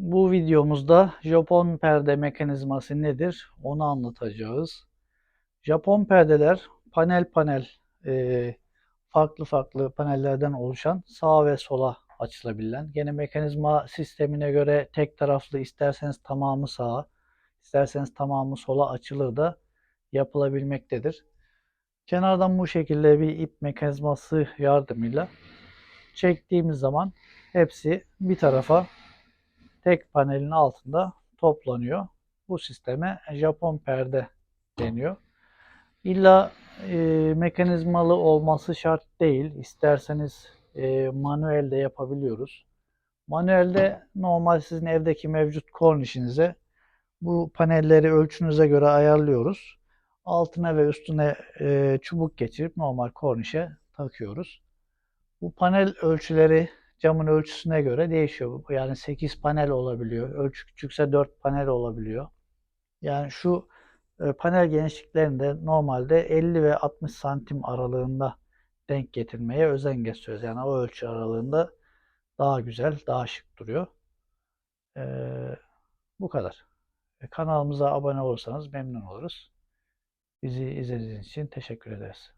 Bu videomuzda Japon perde mekanizması nedir onu anlatacağız. Japon perdeler panel panel e, farklı farklı panellerden oluşan sağa ve sola açılabilen. Gene mekanizma sistemine göre tek taraflı isterseniz tamamı sağa, isterseniz tamamı sola açılır da yapılabilmektedir. Kenardan bu şekilde bir ip mekanizması yardımıyla çektiğimiz zaman hepsi bir tarafa tek panelin altında toplanıyor. Bu sisteme Japon perde deniyor. İlla e, mekanizmalı olması şart değil. İsterseniz e, manuel de yapabiliyoruz. Manuelde normal sizin evdeki mevcut kornişinize bu panelleri ölçünüze göre ayarlıyoruz. Altına ve üstüne e, çubuk geçirip normal kornişe takıyoruz. Bu panel ölçüleri camın ölçüsüne göre değişiyor. Yani 8 panel olabiliyor. Ölçü küçükse 4 panel olabiliyor. Yani şu e, panel genişliklerinde normalde 50 ve 60 santim aralığında denk getirmeye özen gösteriyoruz. Yani o ölçü aralığında daha güzel, daha şık duruyor. Ee, bu kadar. E, Kanalımıza abone olursanız memnun oluruz. Bizi izlediğiniz için teşekkür ederiz.